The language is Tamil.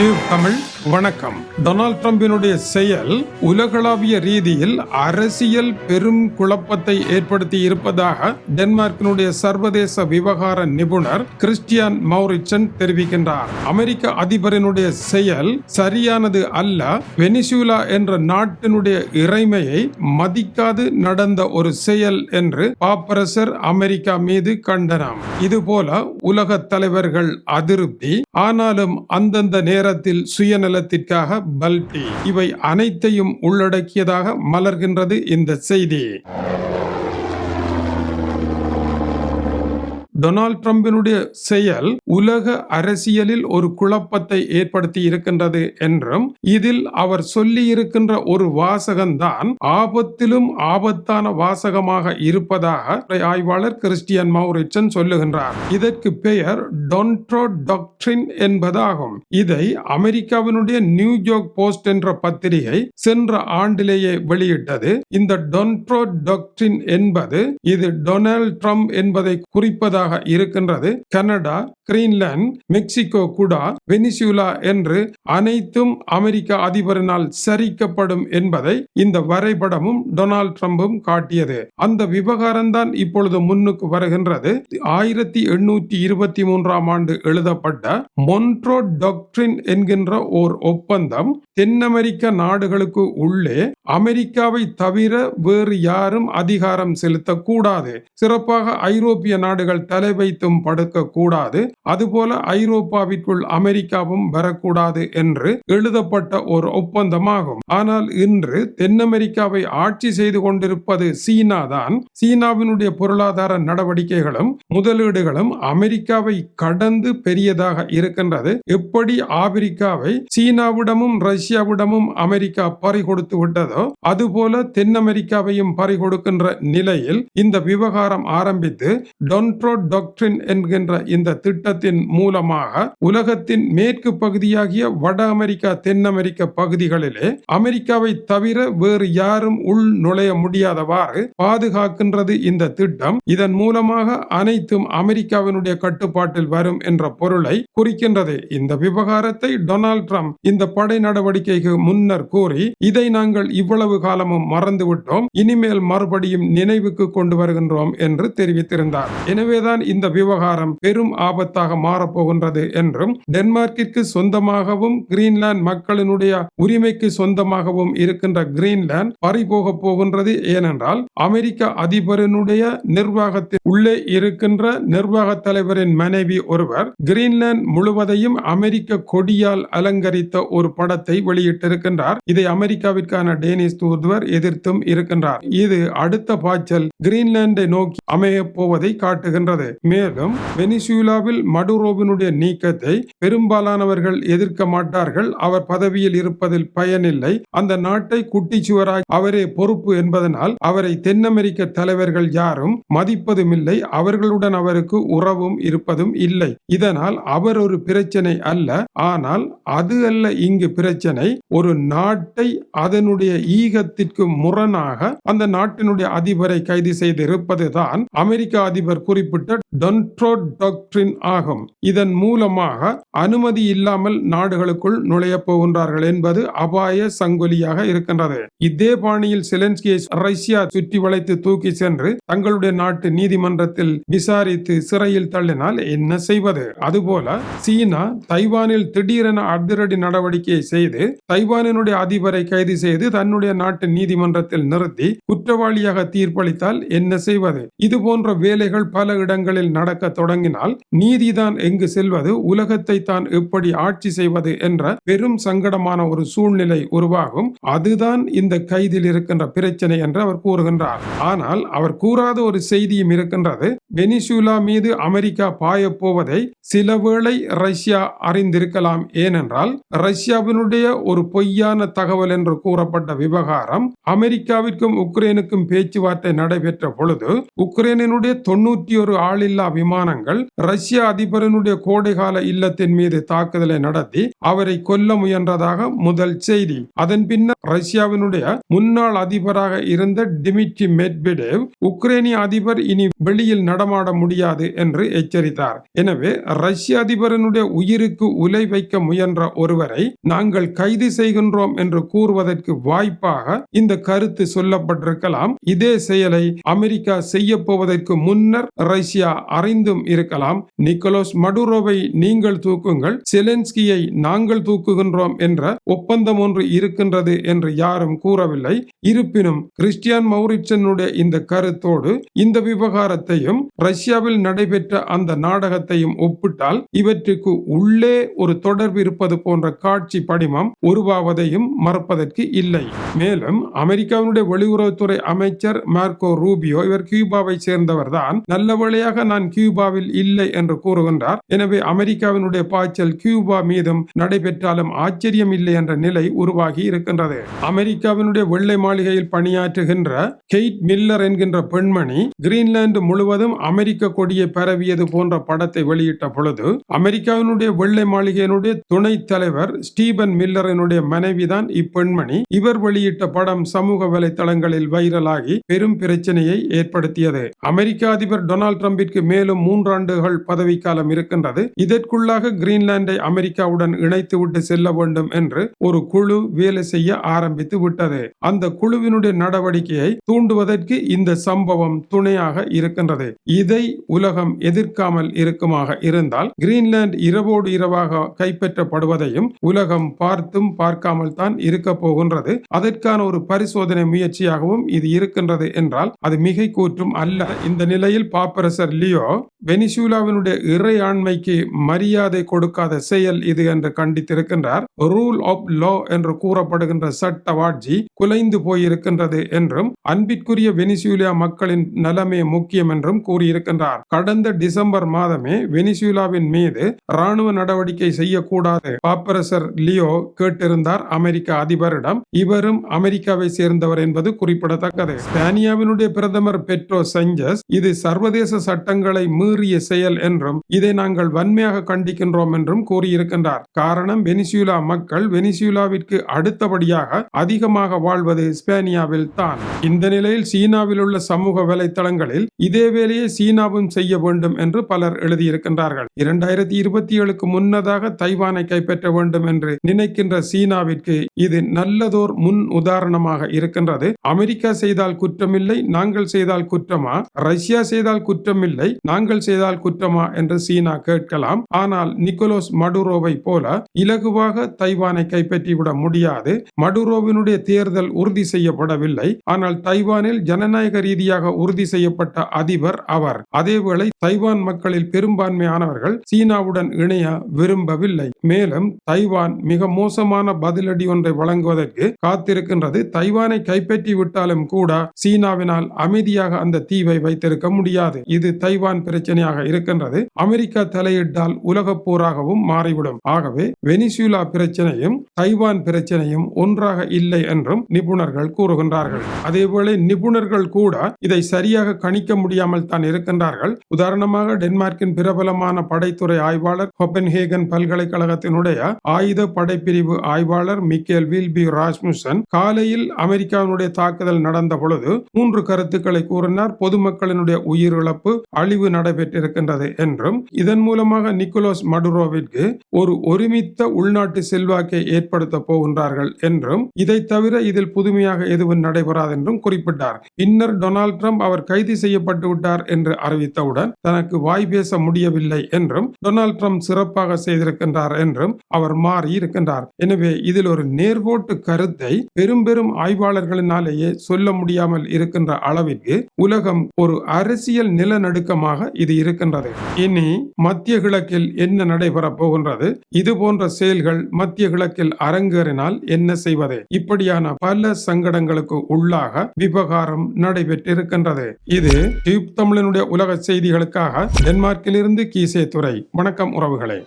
டியூப் தமிழ் வணக்கம். டொனால்ட் ட்ரம்பினுடைய செயல் உலகளாவிய ரீதியில் அரசியல் பெரும் குழப்பத்தை ஏற்படுத்தி இருப்பதாக டென்மார்க்கினுடைய சர்வதேச விவகார நிபுணர் கிறிஸ்டியான் மௌரிச்சன் தெரிவிக்கின்றார். அமெரிக்க அதிபரினுடைய செயல் சரியானது அல்ல. வெனிசுலா என்ற நாட்டினுடைய இறைமையை மதிக்காது நடந்த ஒரு செயல் என்று பாப்பரசர் அமெரிக்கா மீது கண்டனம். இதுபோல உலக தலைவர்கள் அதிருப்தி. ஆனாலும் அந்தந்த நேரத்தில் சுயநலத்திற்காக பல்டி. இவை அனைத்தையும் உள்ளடக்கியதாக மலர்கின்றது இந்த செய்தி. டொனால்ட் ட்ரம்பினுடைய செயல் உலக அரசியலில் ஒரு குழப்பத்தை ஏற்படுத்தி இருக்கின்றது என்றும் இதில் அவர் சொல்லி இருக்கின்ற ஒரு வாசகம்தான் ஆபத்திலும் ஆபத்தான வாசகமாக இருப்பதாக ஆய்வாளர் கிறிஸ்டியன் மௌரிச்சன் சொல்லுகின்றார். இதற்கு பெயர் டொன்ட்ரோ டாக்ட்ரின் என்பதாகும். இதை அமெரிக்காவினுடைய நியூயார்க் போஸ்ட் என்ற பத்திரிகை சென்ற ஆண்டிலேயே வெளியிட்டது. இந்த டொன்ட்ரோ டாக்ட்ரின் என்பது இது டொனால்ட் ட்ரம்ப் என்பதை குறிப்பதாக இருக்கின்றது. Canada Greenland Mexico Cuba Venezuela என்று அனைத்தும் அமெரிக்க அதிபரினால் சரிக்கப்படும் என்பதை இந்த வரைபடமும் டொனால்ட் ட்ரம்பும் காட்டியது. அந்த விவகாரம் தான் இப்பொழுது முன்னுக்கு வருகின்றது. ஆயிரத்தி எண்ணூற்றி இருபத்தி மூன்றாம் ஆண்டு எழுதப்பட்ட மொன்ட்ரோ டாக்ட்ரின் என்கின்ற ஓர் ஒப்பந்தம் தென் அமெரிக்க நாடுகளுக்கு உள்ளே அமெரிக்காவை தவிர வேறு யாரும் அதிகாரம் செலுத்தக்கூடாது. சிறப்பாக ஐரோப்பிய நாடுகள் தலை வைத்தும் படுக்க கூடாது அதுபோல ஐரோப்பாவிற்குள் அமெரிக்காவும் வரக்கூடாது என்று எழுதப்பட்ட ஒரு ஒப்பந்தமாகும். ஆனால் இன்று தென் அமெரிக்காவை ஆட்சி செய்து கொண்டிருப்பது சீனா தான் சீனாவினுடைய பொருளாதார நடவடிக்கைகளும் முதலீடுகளும் அமெரிக்காவை கடந்து பெரியதாக இருக்கின்றது. எப்படி ஆப்பிரிக்காவை சீனாவிடமும் ரஷ்யாவிடமும் அமெரிக்கா பறி கொடுத்து விட்டதோ அதுபோல தென் அமெரிக்காவையும் பறி கொடுக்கின்ற நிலையில் இந்த விவகாரம் ஆரம்பித்து டொன்ட்ரோ டாக்ட்ரின் என்கின்ற இந்த திட்டத்தின் மூலமாக உலகத்தின் மேற்கு பகுதியாகிய வட அமெரிக்கா தென் அமெரிக்க பகுதிகளிலே அமெரிக்காவை தவிர வேறு யாரும் உள் நுழைய முடியாதவாறு பாதுகாக்கின்றது இந்த திட்டம். இதன் மூலமாக அனைத்தும் அமெரிக்காவினுடைய கட்டுப்பாட்டில் வரும் என்ற பொருளை குறிக்கின்றது. இந்த விவகாரத்தை டொனால்ட் ட்ரம்ப் இந்த படை நடவடிக்கைக்கு முன்னர் கூறி இதை நாங்கள் இவ்வளவு காலமும் மறந்துவிட்டோம். இனிமேல் மறுபடியும் நினைவுக்கு கொண்டு வருகின்றோம் என்று தெரிவித்திருந்தார். எனவேதான் இந்த விவகாரம் பெரும் ஆபத்தாக மாறப்போகின்றது என்றும் டென்மார்க்கிற்கு சொந்தமாகவும் கிரீன்லாந்து மக்களினுடைய உரிமைக்கு சொந்தமாகவும் இருக்கின்ற கிரீன்லாந்து பறிபோக போகின்றது. ஏனென்றால் அமெரிக்க அதிபரனுடைய நிர்வாகத்தில் உள்ளே இருக்கின்ற நிர்வாக தலைவரின் மனைவி ஒருவர் கிரீன்லாந்து முழுவதையும் அமெரிக்க கொடியால் அலங்கரித்த ஒரு படத்தை வெளியிட்டிருக்கின்றார். இதை அமெரிக்காவிற்கான டேனிஸ் தூதுவர் எதிர்த்தும் இருக்கின்றார். இது அடுத்த பாய்ச்சல் கிரீன்லாந்தை நோக்கி அமைய போவதை காட்டுகின்றது. மேலும் வெனிசுலாவில் மடுரோவினுடைய நீக்கத்தை பெரும்பாலானவர்கள் எதிர்க்க மாட்டார்கள். அவர் பதவியில் இருப்பதில் பயனில்லை. அந்த நாட்டை குட்டிச்சுவராய் அவரே பொறுப்பு என்பதனால் அவரை தென் அமெரிக்க தலைவர்கள் யாரும் மதிப்பதும் இல்லை அவர்களுடன் அவருக்கு உறவும் இருப்பதும் இல்லை. இதனால் அவர் ஒரு பிரச்சனை அல்ல. ஆனால் அது அல்ல இங்கு பிரச்சனை. ஒரு நாட்டை அதனுடைய ஈகத்திற்கு முரணாக அந்த நாட்டினுடைய அதிபரை கைது செய்திருப்பதுதான் அமெரிக்க அதிபர் குறிப்பிட்ட டொன்ட்ரோ டாக்ட்ரின் ஆகும். இதன் மூலமாக அனுமதி இல்லாமல் நாடுகளுக்குள் நுழைய போகின்றார்கள் என்பது அபாய சங்கொலியாக இருக்கின்றது. இதே பாணியில் செலன்ஸ்கியை ரஷ்யா சுற்றி வளைத்து தூக்கி சென்று தங்களுடைய நாட்டு நீதிமன்றத்தில் விசாரித்து சிறையில் தள்ளினால் என்ன செய்வது? அதுபோல சீனா தைவானில் திடீரென அதிரடி நடவடிக்கையை செய்து தைவானினுடைய அதிபரை கைது செய்து தன்னுடைய நாட்டு நீதிமன்றத்தில் நிறுத்தி குற்றவாளியாக தீர்ப்பளித்தால் என்ன செய்வது? இது போன்ற வேலைகள் பல இடங்கள் இடங்களில் நடக்க தொடங்கினால் நீதிதான் எங்கு செல்வது உலகத்தை தான் எப்படி ஆட்சி செய்வது என்ற பெரும் சங்கடமான ஒரு சூழ்நிலை உருவாகும். அதுதான் இந்த கைதில் இருக்கின்ற பிரச்சனை என்று அவர் கூறுகின்றார். ஆனால் அவர் கூறாத ஒரு செய்தியும் இருக்கின்றது. வெனிசூலா மீது அமெரிக்கா பாயப்போவதை சிலவேளை ரஷ்யா அறிந்திருக்கலாம். ஏனென்றால் ரஷ்யாவினுடைய ஒரு பொய்யான தகவல் என்று கூறப்பட்ட விவகாரம் அமெரிக்காவிற்கும் உக்ரைனுக்கும் பேச்சுவார்த்தை நடைபெற்ற பொழுது உக்ரைனினுடைய தொன்னூற்றி ஒரு ஆளில்லா விமானங்கள் ரஷ்ய அதிபரனுடைய கோடைகால இல்லத்தின் மீது தாக்குதலை நடத்தி அவரை கொல்ல முயன்றதாக முதல் செய்தி. அதன் பின்னர் ரஷ்யாவினுடைய முன்னாள் அதிபராக இருந்த டிமிட்ரி மெட்வெடேவ் உக்ரைனிய அதிபர் இனி வெளியில் நடமாட முடியாது என்று எச்சரித்தார். எனவே ரஷ்ய அதிபரனுடைய உயிருக்கு உலை வைக்க முயன்ற ஒருவரை நாங்கள் கைது செய்கின்றோம் என்று கூறுவதற்கு வாய்ப்பாக இந்த கருத்து சொல்லப்பட்டிருக்கலாம். இதே செயலை அமெரிக்கா செய்ய போவதற்கு முன்னர் ரஷ்ய அறிந்தும் இருக்கலாம். நிக்கோலோஸ் மடுரோவை நீங்கள் தூக்குங்கள். செலென்ஸ்கியை நாங்கள் தூக்குகின்றோம் என்ற ஒப்பந்தம் ஒன்று இருக்கின்றது என்று யாரும் கூறவில்லை. இருப்பினும் கிறிஸ்டியான் மௌரிச்சனுடைய இந்த கருத்தோடு இந்த விவகாரத்தையும் ரஷ்யாவில் நடைபெற்ற அந்த நாடகத்தையும் ஒப்பிட்டால் இவற்றுக்கு உள்ளே ஒரு தொடர்பு இருப்பது போன்ற காட்சி படிமம் உருவாவதையும் மறப்பதற்கு இல்லை. மேலும் அமெரிக்காவினுடைய வெளியுறவுத்துறை அமைச்சர் மார்க்கோ ரூபியோ இவர் கியூபாவை சேர்ந்தவர் தான் நல்ல வேளையாக நான் கியூபாவில் இல்லை என்று கூறுகின்றார். எனவே அமெரிக்காவினுடைய பாய்ச்சல் கியூபா மீதும் நடைபெற்றாலும் ஆச்சரியம் இல்லை என்ற நிலை உருவாகி இருக்கின்றது. அமெரிக்காவினுடைய வெள்ளை மாளிகையில் பணியாற்றுகின்ற கெய்ட் மில்லர் என்கின்ற பெண்மணி கிரீன்லாந்து முழுவதும் அமெரிக்க கொடியை பரவியது போன்ற படத்தை வெளியிட்ட பொழுது அமெரிக்காவினுடைய வெள்ளை மாளிகையினுடைய துணை தலைவர் ஸ்டீபன் மில்லரனுடைய மனைவிதான் இப்பெண்மணி. இவர் வெளியிட்ட படம் சமூக வலைத்தளங்களில் வைரலாகி பெரும் பிரச்சனையை ஏற்படுத்தியது. அமெரிக்க அதிபர் டொனால்ட் ட்ரம்பிற்கு மேலும் மூன்றாண்டுகள் பதவிக்காலம் இருக்கின்றது. இதற்குள்ளாக கிரீன்லாந்தை அமெரிக்காவுடன் இணைத்து விட்டு செல்ல வேண்டும் என்று ஒரு குழு வேலை செய்ய ஆரம்பித்து விட்டது. அந்த குழுவினுடைய நடவடிக்கையை தூண்டுவதற்கு இந்த சம்பவம் துணையாக இருக்கின்றது. இதை உலகம் எதிர்க்காமல் இருக்குமாக இருந்தால் கிரீன்லாந்து இரவோடு இரவாக கைப்பற்றப்படுவதையும் உலகம் பார்த்தும் பார்க்காமல் தான் இருக்க போகின்றது. அதற்கான ஒரு பரிசோதனை முயற்சியாகவும் இது இருக்கின்றது என்றால் அது மிகை கூற்றும் அல்ல. இந்த நிலையில் பாப்பரசர் லியோ வெனிசூலாவினுடைய இறையாண்மைக்கு மரியாதை கொடுக்காத செயல் இது என்று கண்டித்திருக்கின்றார். ரூல் ஆஃப் லா என்று கூறப்படுகின்ற சட்ட வாட்சி குலைந்து போயிருக்கின்றது என்றும் அன்பிற்குரிய வெனிசூலியா மக்களின் நலமே முக்கியம் என்றும் கூறியிருக்கின்றார். கடந்த டிசம்பர் மாதமே வெனிசூலாவின் மீது ராணுவ நடவடிக்கை செய்யக்கூடாது பாப்பரசர் லியோ கேட்டிருந்தார். அமெரிக்க அதிபரிடம் இவரும் அமெரிக்காவை சேர்ந்தவர் என்பது குறிப்பிடத்தக்கது. ஸ்பானியாவினுடைய பிரதமர் பெட்ரோ சஞ்சஸ் இது சர்வதேச சட்டங்களை மீறிய செயல் என்றும் இதை நாங்கள் வன்மையாக கண்டிக்கின்றோம் என்றும் கூறியிருக்கின்றார். காரணம் வெனிசுலா மக்கள் வெனிசுலாவிற்கு அடுத்தபடியாக அதிகமாக வாழ்வது ஸ்பேனியாவில் தான். இந்த நிலையில் சீனாவில் உள்ள சமூக வலைத்தளங்களில் இதே வேலையை சீனாவும் செய்ய வேண்டும் என்று பலர் எழுதியிருக்கின்றார்கள். இரண்டாயிரத்தி இருபத்தி ஏழுக்கு முன்னதாக தைவானை கைப்பற்ற வேண்டும் என்று நினைக்கின்ற சீனாவிற்கு இது நல்லதோர் முன் உதாரணமாக இருக்கின்றது. அமெரிக்கா செய்தால் குற்றமில்லை நாங்கள் செய்தால் குற்றமா? ரஷ்யா செய்தால் குற்றம் குற்றமில்லை நாங்கள் செய்தால் குற்றமா என்று சீனா கேட்கலாம். ஆனால் நிக்கோலோஸ் மடுரோவை போல இலகுவாக தைவானை கைப்பற்றிவிட முடியாது. மடுரோவினுடைய தேர்தல் உறுதி செய்யப்படவில்லை. ஆனால் தைவானில் ஜனநாயக ரீதியாக உறுதி செய்யப்பட்ட அதிபர் அவர். அதேவேளை தைவான் மக்களில் பெரும்பான்மையானவர்கள் சீனாவுடன் இணைய விரும்பவில்லை. மேலும் தைவான் மிக மோசமான பதிலடி ஒன்றை வழங்குவதற்கு காத்திருக்கின்றது. தைவானை கைப்பற்றி விட்டாலும் கூட சீனாவினால் அமைதியாக அந்த தீவை வைத்திருக்க முடியாது. இது தைவான் பிரச்சனையாக இருக்கின்றது. அமெரிக்கா தலையிட்டால் உலக போராகவும் மாறிவிடும். ஆகவே வெனிசுலா பிரச்சனையும் தைவான் பிரச்சனையும் ஒன்றாக இல்லை என்றும் நிபுணர்கள் கூறுகின்றார்கள். அதேவேளை நிபுணர்கள் கூட இதை சரியாக கணிக்க முடியாமல் தான் இருக்கின்றார்கள். உதாரணமாக டென்மார்க்கின் பிரபலமான படைத்துறை ஆய்வாளர் கொப்பன்ஹேகன் பல்கலைக்கழகத்தினுடைய ஆயுத படைப்பிரிவு ஆய்வாளர் மிக்கேல் வில்பி ராஸ்முசன் காலையில் அமெரிக்காவினுடைய தாக்குதல் நடந்த பொழுது மூன்று கருத்துக்களை கூறினார். பொதுமக்களினுடைய உயிரிழப்பு அழிவு நடைபெற்றிருக்கின்றது என்றும் இதன் மூலமாக நிக்கோலஸ் மடுரோவிற்கு ஒரு ஒருமித்த உள்நாட்டு செல்வாக்கை ஏற்படுத்த போகின்றார்கள் என்றும் இதை தவிர இதில் புதுமையாக எதுவும் நடைபெறாது என்றும் குறிப்பிட்டார். பின்னர் டொனால்ட் ட்ரம்ப் அவர் கைது செய்யப்பட்டு விட்டார் என்று அறிவித்தவுடன் தனக்கு வாய் பேச முடியவில்லை என்றும் டொனால்ட் ட்ரம்ப் சிறப்பாக செய்திருக்கின்றார் என்றும் அவர் மாறி இருக்கின்றார் எனவே இதில் ஒரு நேர்கோட்டு கருத்தை பெரும் பெரும் ஆய்வாளர்களினாலேயே சொல்ல முடியாமல் இருக்கின்ற அளவிற்கு உலகம் ஒரு அரசியல் நிலநடு நிலநடுக்கமாக இது இருக்கின்றது. இனி மத்திய கிழக்கில் என்ன நடைபெறப் போகின்றது? இது போன்ற செயல்கள் மத்திய கிழக்கில் அரங்கேறினால் என்ன செய்வது? இப்படியான பல சங்கடங்களுக்கு உள்ளாக விவகாரம் நடைபெற்றிருக்கின்றது. இது டியூப் தமிழனுடைய உலக செய்திகளுக்காக டென்மார்க்கிலிருந்து கீசே துறை வணக்கம் உறவுகளே.